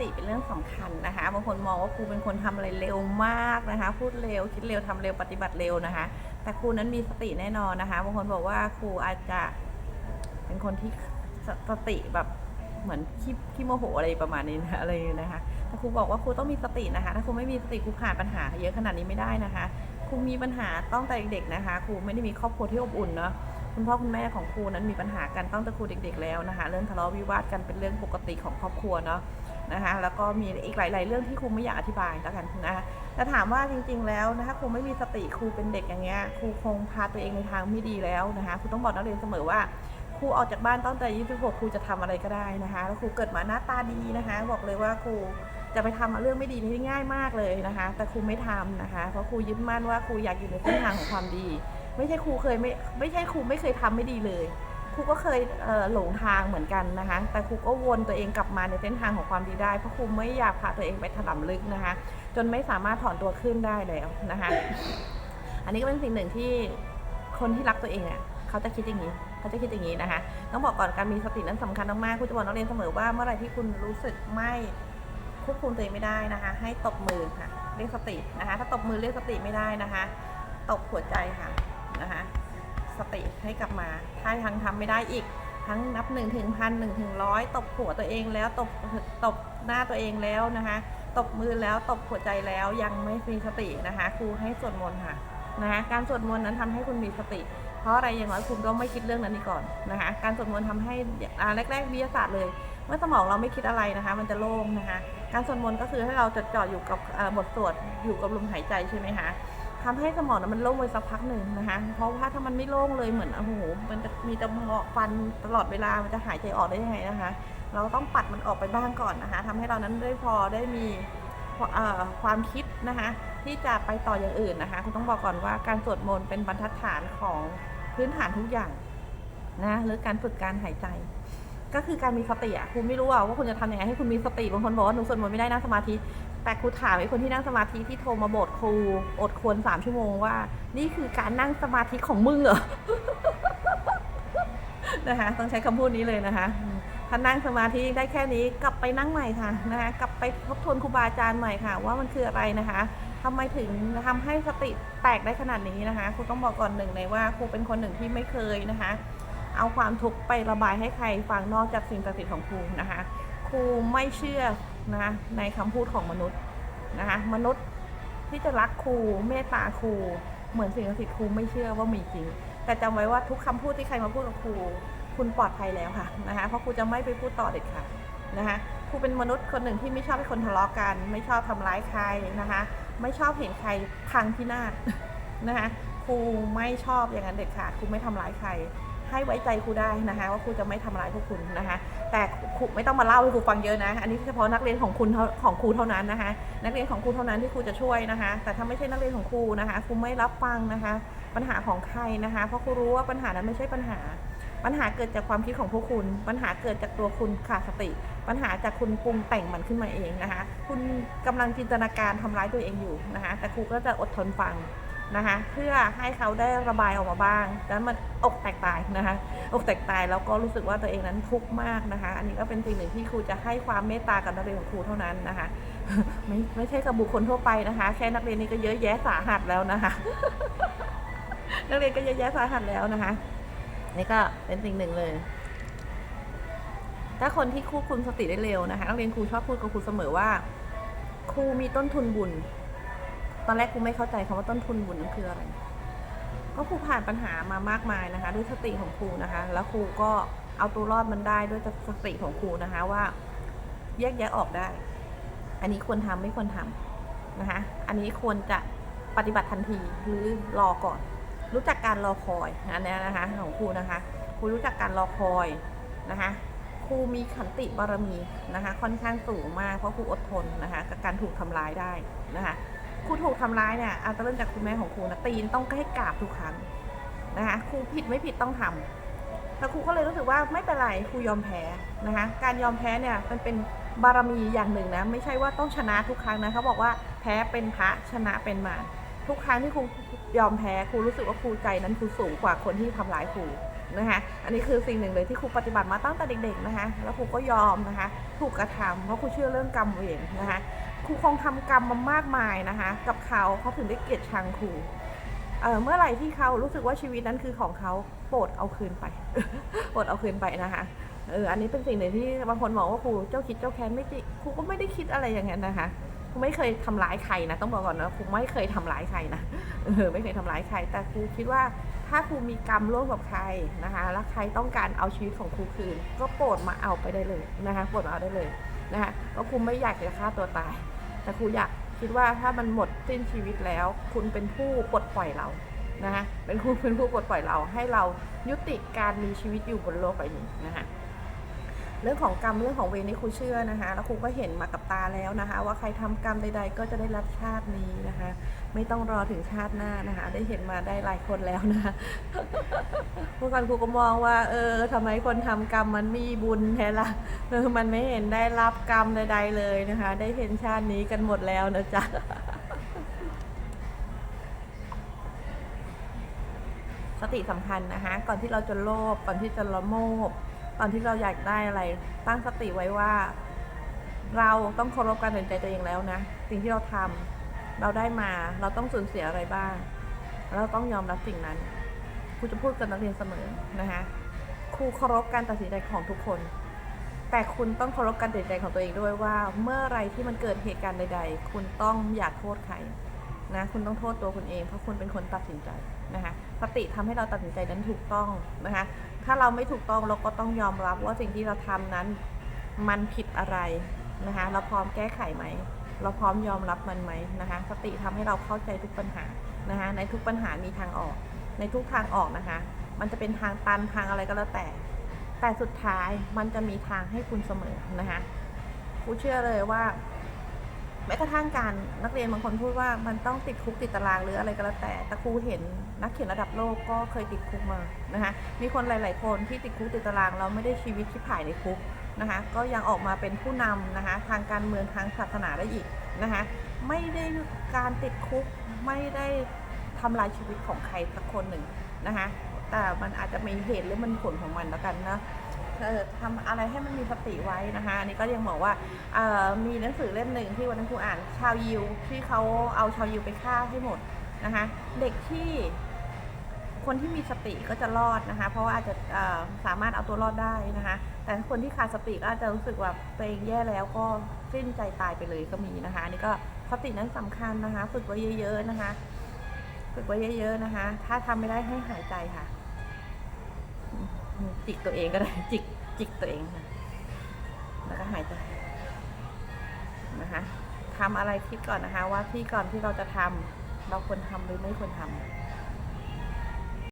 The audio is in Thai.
ติเป็นเรื่องสำคัญนะคะบางคนมองว่าครูเป็นคนทำอะไรเร็วมากนะคะ พูดเร็วคิดเร็วทำเร็วปฏิบัติเร็วนะคะ แต่ครูนั้นมีสติแน่นอนนะคะบางคนบอกว่าครูอาจจะเป็นคนที่สสติแบบเหมือนขี้ขี้โมโหอะไรประมาณนี้นะอะไรอย่างเงี้ยนะคะแต่ครูบอกว่าครูต้องมีสตินะคะ ถ้าครูไม่มีสติครูผ่านปัญหาเยอะขนาดนี้ไม่ได้นะคะครูมีปัญหาตั้งแต่เด็กๆนะคะครูไม่ได้มีครอบครัวที่อบอุ่นเนาะคุณพ่อคุณแม่ของครูนั้นมีปัญหากันตั้งแต่ครูเด็ก ๆ แล้วนะคะ เรื่องทะเลาะวิวาทกันเป็นเรื่องปกติของครอบครัวเนาะ นะคะแล้วก็มีอีกหลาย ๆ เรื่องที่ครูไม่อยากอธิบายแล้วกันนะคะแต่ถามว่าจริง ๆ แล้วนะคะครูไม่มีสติครูเป็นเด็กอย่างเงี้ยครูคงพาตัวเองในทางไม่ดีแล้วนะคะครูต้องบอกนักเรียนเสมอว่าครูออกจากบ้านตั้งแต่26ครูจะทำอะไรก็ได้นะคะแล้วครูเกิดมาหน้าตาดีนะคะ บอกเลยว่าครูจะไปทำเรื่องไม่ดีนี่ง่ายมากเลยนะคะ แต่ครูไม่ทำนะคะ เพราะครูยึดมั่นว่าครูอยากอยู่ในเส้นทางของความดี ไม่ใช่ครูเคยไม่ไม่ใช่ครูไม่เคยทำไม่ดีเลย ครูก็เคยเหลงทางเหมือนกันนะคะ แต่ครูก็วนตัวเองกลับมาในเส้นทางของความดีได้ เพราะครูไม่อยากพาตัวเองไปถลำลึกนะคะ จนไม่สามารถถอนตัวขึ้นได้แล้วนะคะ อันนี้ก็เป็นสิ่งหนึ่งที่คนที่รักตัวเองอะเขาจะคิดอย่างนี้เขาจะคิดอย่างนี้นะคะ ต้องบอกก่อนการมีสตินั้นสำคัญมากๆครูจะบอกนักเรียนเสมอว่าเมื่อไรที่คุณรู้สึกไม่ควบคุมตัวเองไม่ได้นะคะ ให้ตบมือค่ะ เรียกสตินะคะ ถ้าตบมือเรียกสติไม่ได้นะคะ ตบหัวใจค่ะนะคะ สติให้กลับมา ถ้ายังทำไม่ได้อีก ทั้งนับหนึ่งถึงพันหนึ่งถึงร้อยตบหัวตัวเองแล้วตบตบหน้าตัวเองแล้วนะคะ ตบมือแล้วตบหัวใจแล้วยังไม่มีสตินะคะครูให้สวดมนต์ค่ะนะคะการสวดมนต์นั้นทำให้คุณมีสติ เพราะอะไรอย่างน้อยคุณก็ไม่คิดเรื่องนั้นนี้ก่อนนะคะการสวดมนต์ทำให้อ่าแรก ๆ วิทยาศาสตร์เลยเมื่อสมองเราไม่คิดอะไรนะคะ มันจะโล่งนะคะ การสวดมนต์ก็คือให้เราจดจ่ออยู่กับบทสวดอยู่กับลมหายใจใช่ไหมคะ ทำให้สมองมันโล่งไปสักพักหนึ่งนะคะ เพราะว่าถ้ามันไม่โล่งเลยเหมือนโอ้โหมันจะมีแต่หมอกฟันตลอดเวลามันจะหายใจออกได้ยังไงนะคะ เราต้องปัดมันออกไปบ้างก่อนนะคะทำให้เรานั้นได้พอได้มีความคิดนะคะ ที่จะไปต่ออย่างอื่นนะคะ คุณต้องบอกก่อนว่าการสวดมนต์เป็นบรรทัดฐานของพื้นฐานทุกอย่างนะหรือการฝึกการหายใจก็คือการมีสติอะคุณไม่รู้ว่าคุณจะทำยังไงให้คุณมีสติบางคนบอกว่าหนูสวดมนต์ไม่ได้นั่งสมาธิ แต่ครูถามไอ้คนที่นั่งสมาธิที่โทรมาบสครูอดควรสามชั่วโมงว่า นี่คือการนั่งสมาธิของมึงเหรอ นะคะต้องใช้คำพูดนี้เลยนะคะ ถ้านั่งสมาธิได้แค่นี้กลับไปนั่งใหม่ค่ะนะคะกลับไปทบทวนครูบาอาจารย์ใหม่ค่ะ ว่ามันคืออะไรนะคะทำไมถึงทำให้สติแตกได้ขนาดนี้นะคะครูต้องบอกก่อนหนึ่งเลยว่าครูเป็นคนหนึ่งที่ไม่เคยนะคะ เอาความทุกข์ไประบายให้ใครฟังนอกจากสิ่งศักดิ์สิทธิ์ของครูนะคะครูไม่เชื่อ นะคะในคำพูดของมนุษย์นะคะมนุษย์ที่จะรักครูเมตตาครูเหมือนสิ่งศักดิ์สิทธิ์ครูไม่เชื่อว่ามีจริง แต่จำไว้ว่าทุกคำพูดที่ใครมาพูดกับครูคุณปลอดภัยแล้วค่ะนะคะเพราะครูจะไม่ไปพูดต่อเด็ดขาดนะคะครูเป็นมนุษย์คนหนึ่งที่ไม่ชอบให้คนทะเลาะกัน ไม่ชอบทำร้ายใครนะคะไม่ชอบเห็นใครพังพินาศนะคะครูไม่ชอบอย่างนั้นเด็ดขาดครูไม่ทำร้ายใคร ให้ไว้ใจครูได้นะคะว่าครูจะไม่ทำร้ายพวกคุณนะคะ แต่ครูไม่ต้องมาเล่าให้ครูฟังเยอะนะ อันนี้เฉพาะนักเรียนของคุณของครูเท่านั้นนะคะ นักเรียนของครูเท่านั้นที่ครูจะช่วยนะคะ แต่ถ้าไม่ใช่นักเรียนของครูนะคะครูไม่รับฟังนะคะ ปัญหาของใครนะคะ เพราะครูรู้ว่าปัญหานั้นไม่ใช่ปัญหา ปัญหาเกิดจากความคิดของพวกคุณ ปัญหาเกิดจากตัวคุณขาดสติ ปัญหาจากคุณปรุงแต่งมันขึ้นมาเองนะคะ คุณกำลังจินตนาการทำร้ายตัวเองอยู่นะคะ แต่ครูก็จะอดทนฟัง นะคะเพื่อให้เขาได้ระบายออกมาบ้าง แล้วมันอกแตกตายนะคะอกแตกตายแล้วก็รู้สึกว่าตัวเองนั้นทุกข์มากนะคะ อันนี้ก็เป็นสิ่งหนึ่งที่ครูจะให้ความเมตตากับนักเรียนของครูเท่านั้นนะคะไม่ไม่ใช่กับบุคคลทั่วไปนะคะ แค่นักเรียนนี่ก็เยอะแยะสาหัสแล้วนะคะนักเรียนก็เยอะแยะสาหัสแล้วนะคะ นี่ก็เป็นสิ่งหนึ่งเลยถ้าคนที่ควบคุมสติได้เร็วนะคะนักเรียนครูชอบพูดกับครูเสมอว่า ครูมีต้นทุนบุญ ตอนแรกครูไม่เข้าใจคำว่าต้นทุนบุญนั่นคืออะไร ก็ครูผ่านปัญหามามากมายนะคะ ด้วยสติของครูนะคะ แล้วครูก็เอาตัวรอดมันได้ด้วยสติของครูนะคะว่า แยกแยะออกได้ อันนี้ควรทำไม่ควรทำนะคะ อันนี้ควรจะปฏิบัติทันทีหรือรอก่อน รู้จักการรอคอยอันนี้นะคะ ของครูนะคะครูรู้จักการรอคอยนะคะครูมีขันติบารมีนะคะ ค่อนข้างสูงมากเพราะครูอดทนนะคะกับการถูกทำร้ายได้นะคะ ครูถูกทำร้ายเนี่ยอาจจะเริ่มจากคุณแม่ของครูนะตีนต้องให้กราบทุกครั้งนะคะครูผิดไม่ผิดต้องทำแต่ครูก็เลยรู้สึกว่าไม่เป็นไรครูยอมแพ้นะคะการยอมแพ้เนี่ยมันเป็นบารมีอย่างหนึ่งนะไม่ใช่ว่าต้องชนะทุกครั้งนะเขาบอกว่าแพ้เป็นพระชนะเป็นมารทุกครั้งที่ครูยอมแพ้ครูรู้สึกว่าครูใจนั้นครูสูงกว่าคนที่ทำร้ายครูนะคะอันนี้คือสิ่งหนึ่งเลยที่ครูปฏิบัติมาตั้งแต่เด็กๆนะคะแล้วครูก็ยอมนะคะถูกกระทำเพราะครูเชื่อเรื่องกรรมเวรนะคะ ครูคงทำกรรมมามากมายนะคะ กับเขาเขาถึงได้เกลียดชังครูเเมื่อไหร่ที่เขารู้สึกว่าชีวิตนั้นคือของเขาโปรดเอาคืนไปโปรดเอาคืนไปนะคะเอออันนี้เป็นสิ่งหนึ่งที่บางคนมองว่าครูเจ้าคิดเจ้าแค้นไม่จริงครูก็ไม่ได้คิดอะไรอย่างนั้นนะคะครูไม่เคยทำร้ายใครนะต้องบอกก่อนนะครูไม่เคยทำร้ายใครนะเออไม่เคยทำร้ายใคร แต่ครูคิดว่าถ้าครูมีกรรมร่วมกับใครนะคะ แล้วใครต้องการเอาชีวิตของครูคืน ก็โปรดมาเอาไปได้เลยนะคะโปรดมาเอาได้เลยนะคะก็ครูไม่อยากจะฆ่าตัวตาย แต่ครูอยากคิดว่าถ้ามันหมดสิ้นชีวิตแล้ว คุณเป็นผู้ปลดปล่อยเรานะคะเป็นผู้เป็นผู้ปลดปล่อยเราให้เรายุติการมีชีวิตอยู่บนโลกใบนี้นะคะ เรื่องของกรรมเรื่องของเวรนี่ครูเชื่อนะคะ แล้วครูก็เห็นมากับตาแล้วนะคะ ว่าใครทำกรรมใด ๆ ก็จะได้รับชาตินี้นะคะ ไม่ต้องรอถึงชาติหน้านะคะ ได้เห็นมาได้หลายคนแล้วนะคะเมื่อก่อนครูก็มองว่า เออทำไมคนทำกรรมมันมีบุญแท้ละเออมันไม่เห็นได้รับกรรมใด ๆ เลยนะคะ ได้เห็นชาตินี้กันหมดแล้วนะจ๊ะสติสำคัญนะคะ ก่อนที่เราจะโลภก่อนที่จะละโมบ ก่อนที่เราอยากได้อะไร ตั้งสติไว้ว่า เราต้องเคารพการตัดสินใจตัวเองแล้วนะ สิ่งที่เราทำเราได้มา เราต้องสูญเสียอะไรบ้าง เราต้องยอมรับสิ่งนั้นครูจะพูดกับนักเรียนเสมอนะคะครูเคารพการตัดสินใจของทุกคน แต่คุณต้องเคารพการตัดสินใจของตัวเองด้วยว่า เมื่อไรที่มันเกิดเหตุการณ์ใด ๆ คุณต้องอย่าโทษใครนะคุณต้องโทษตัวคุณเองเพราะคุณเป็นคนตัดสินใจนะคะสติทำให้เราตัดสินใจนั้นถูกต้องนะคะ ถ้าเราไม่ถูกต้องเราก็ต้องยอมรับว่าสิ่งที่เราทำนั้น มันผิดอะไรนะคะ เราพร้อมแก้ไขไหม เราพร้อมยอมรับมันไหมนะคะ สติทำให้เราเข้าใจทุกปัญหานะคะ ในทุกปัญหามีทางออก ในทุกทางออกนะคะ มันจะเป็นทางตันทางอะไรก็แล้วแต่ แต่สุดท้ายมันจะมีทางให้คุณเสมอนะคะ กูเชื่อเลยว่า แม้กระทั่งการนักเรียนบางคนพูดว่ามันต้องติดคุกติดตารางหรืออะไรก็แล้วแต่แต่ครูเห็นนักเขียนระดับโลกก็เคยติดคุกมานะคะมีคนหลาย ๆ คนที่ติดคุกติดตารางเราไม่ได้ชีวิตที่ผ่ายในคุกนะคะก็ยังออกมาเป็นผู้นำนะคะทางการเมืองทางศาสนาได้อีกนะคะไม่ได้การติดคุกไม่ได้ทำลายชีวิตของใครสักคนหนึ่งนะคะแต่มันอาจจะมีเหตุหรือมันผลของมันแล้วกันนะ ทำอะไรให้มันมีสติไว้นะคะ อันนี้ก็ยังบอกว่ามีหนังสือเล่มหนึ่งที่วันนั้นครูอ่านชาวยิวที่เขาเอาชาวยิวไปฆ่าให้หมดนะคะ เด็กที่คนที่มีสติก็จะรอดนะคะ เพราะว่าอาจจะสามารถเอาตัวรอดได้นะคะ แต่คนที่ขาดสติก็อาจจะรู้สึกว่าตัวเองแย่แล้วก็สิ้นใจตายไปเลยก็มีนะคะนนี้ก็สตินั้นสำคัญนะคะ ฝึกไว้เยอะ ๆนะคะ ฝึกไว้เยอะ ๆนะคะ ถ้าทำไม่ได้ให้หายใจค่ะ จิกตัวเองก็ได้จิกจิกตัวเองค่ะ แล้วก็หายใจนะคะทำอะไรคิดก่อนนะคะ ว่าที่ก่อนที่เราจะทำเราควรทำหรือไม่ควรทำ